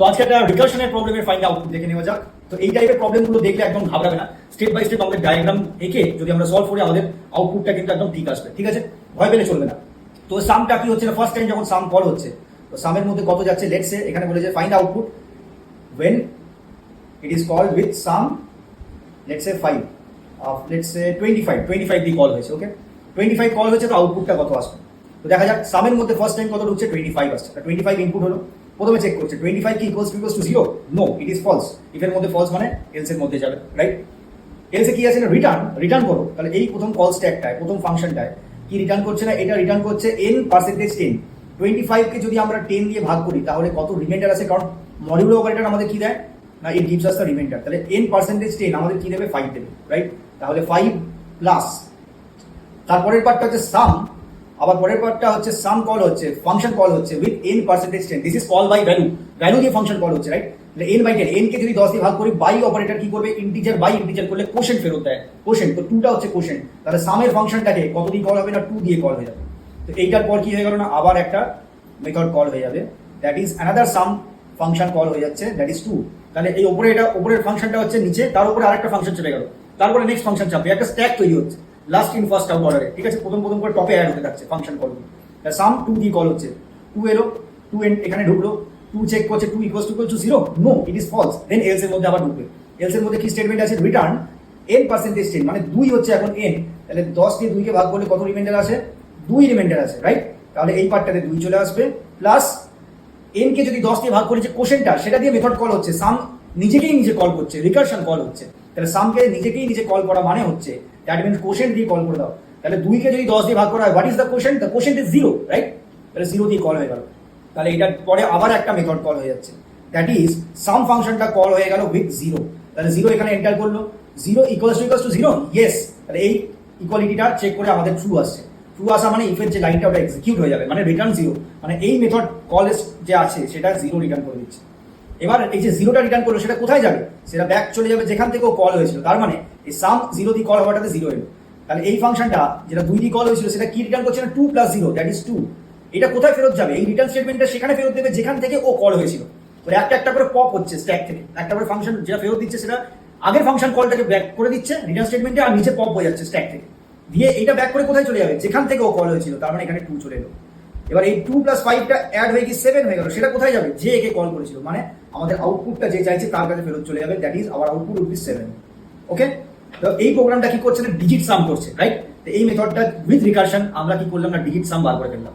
তো আজকে একটা রিকার্শনের প্রবলেমের ফাইন্ড আউটপুট দেখে নেওয়া যাক। তো এই টাইপের প্রবলেমগুলো দেখলে একদম ঘাবড়াবে না। স্টেপ বাই স্টেপ আমাদের ডায়াগ্রাম এঁকে যদি আমরা সলভ করি, আমাদের আউটপুটটা কিন্তু একদম ঠিক আসবে। ঠিক আছে? ভয় পেলে চলবে না। তো সামটা কি হচ্ছে না? ফার্স্ট টাইম যখন সাম কল হচ্ছে, তো সামের মধ্যে কত যাচ্ছে? লেটসে এখানে বলে যে find output when it is called with some let's say 5 of, let's say 25 25 দিয়ে কল হয়েছে ওকে 25 কল হয়েছে, তো আউটপুটটা কত আসবে? তো দেখা যাক সামের মধ্যে ফার্স্ট টাইম কত ঢুকছে? 25 আসছে। 25 ইনপুট হলো। প্রথমে চেক করছে 25 কি equals to equals to 0 no it is false if এর মধ্যে ফলস মানে এলস এর মধ্যে যাবে রাইট এলসে কি আছে না? রিটার্ন রিটার্ন করো। তাহলে এই প্রথম কল স্ট্যাকটায় প্রথম ফাংশনটায় কি রিটার্ন করছে না? এটা রিটার্ন করছে এন পার্সেন্টেজ টেন টোয়েন্টি ফাইভকে যদি আমরা টেন দিয়ে ভাগ করি, তাহলে কত রিমাইন্ডার আছে? কারণ মডিউলো অপারেটর আমাদের কি দেয়? না it gives us the remainder তাহলে এন পার্সেন্টেজ টেন আমাদের কি দেবে? ফাইভ দেবে রাইট তাহলে ফাইভ প্লাস তারপরের পার্টটা হচ্ছে সাম আবার পরের পার্টটা হচ্ছে সাম কল হচ্ছে ফাংশন কল হচ্ছে with n percentage 10 this is call by value value দিয়ে ফাংশন কল হচ্ছে রাইট n বাই 10 n কে যদি 10 দিয়ে ভাগ করি বাই অপারেটর কি করবে? ইন্টিজার বাই ইন্টিজার করলে কোশেন্ট ফেরত দেয়। কোশেন্ট তো 2টা হচ্ছে কোশেন্ট তাহলে সামের ফাংশনটাকে কত দিয়ে কল হবে না? টু দিয়ে কল হয়ে যাবে। তো এইটার পর কি হয়ে গেল না? আবার একটা মেথড কল হয়ে যাবে। That is another sum function call হয়ে যাচ্ছে দ্যাট ইজ টু তাহলে এই উপরে এটা উপরের ফাংশনটা হচ্ছে নিচে, তার উপরে আরেকটা ফাংশন চলে গেল। তারপরে নেক্সট ফাংশন চাপবে একটা স্ট্যাক তৈরি হচ্ছে। লাস্ট ইন ফার্স্ট আউট অর্ডারে ঠিক আছে? প্রথম প্রথম করে টপে অ্যাড হতে থাকছে ফাংশন কল সাম টু দিয়ে কল হচ্ছে। টু এলো টু এখানে ঢুকলো টু চেক করছে two equal to to zero no it is false then else এর মধ্যে আবার ঢুকবে। এলস এর মধ্যে কি স্টেটমেন্ট আছে? রিটার্ন এন পার্সেন্টেজ টেন মানে দুই হচ্ছে এখন এন তাহলে দশ দিয়ে দুইকে ভাগ করলে কত রিমাইন্ডার আছে দুই রিমাইন্ডার আছে রাইট তাহলে এই পার্টটাতে দুই চলে আসবে। প্লাস এন কে যদি দশ দিয়ে ভাগ করি যে কোশ্চেনটা সেটা দিয়ে মেথড কল হচ্ছে। সাম নিজেকেই নিজে কল করছে রিকার্শন কল হচ্ছে। তাহলে সামকে নিজেকেই নিজে কল করা মানে হচ্ছে দ্যাট মিনস কোশ্চেন দিয়ে কল করে দাও। তাহলে দুইকে যদি দশ দিয়ে ভাগ করা হয় what is the question the question is zero right তাহলে জিরো দিয়ে কল হয়ে গেল। তাহলে এটার পরে আবার একটা মেথড কল হয়ে যাচ্ছে। দ্যাট ইজ সাম ফাংশনটা কল হয়ে গেল উইথ জিরো তাহলে জিরো এখানে এন্টার করল। Zero equals to equals to zero yes তাহলে এই ইকুয়ালিটিটা চেক করে আমাদের ট্রু আসছে। ট্রু আসা মানে ইফের যে লাইনটা ওটা এক্সিকিউট হয়ে যাবে মানে রিটার্ন জিরো মানে এই মেথড কল যে আছে, সেটা জিরো রিটার্ন করে দিচ্ছে। এবার এই যে জিরোটা রিটার্ন করল, সেটা কোথায় যাবে? সেটা ব্যাক চলে যাবে যেখান থেকে কল হয়েছিল। তার মানে এই সাম জিরো দিয়ে কল হওয়াটাতে জিরো এলো। তাহলে এই ফাংশনটা যেটা দুই দিয়ে কল হয়েছিল, সেটা কি রিটার্ন করছে না two plus zero that is two এটা কোথায় ফেরত যাবে? এই রিটার্ন স্টেটমেন্টটা সেখানে ফেরত দেবে যেখান থেকে ও কল হয়েছিল। একটা একটা করে পপ হচ্ছে স্ট্যাক থেকে। একটা করে ফাংশন যেটা ফেরত দিচ্ছে, সেটা আগের ফাংশন কলটাকে ব্যাক করে দিচ্ছে রিটার্ন স্টেটমেন্টে আর নিচে পপ হয়ে যাচ্ছে স্ট্যাক থেকে। দিয়ে এটা ব্যাক করে কোথায় চলে যাবে? যেখান থেকে ও কল হয়েছিল। তার মানে এখানে টু চলে এলো। এবার এই টু প্লাস ফাইভটা অ্যাড হয়ে গিয়ে সেভেন হয়ে গেল, সেটা কোথায় যাবে? যে একে কল করেছিল মানে আমাদের আউটপুটটা যে চাইছে তার কাছে ফেরত চলে যাবে that is our output with seven okay তো এই প্রোগ্রামটা কি করছে? ডিজিট সাম করছে রাইট তো এই মেথডটা উইথ রিকার্শন আমরা কি করলাম না ডিজিট সাম বার করে ফেললাম।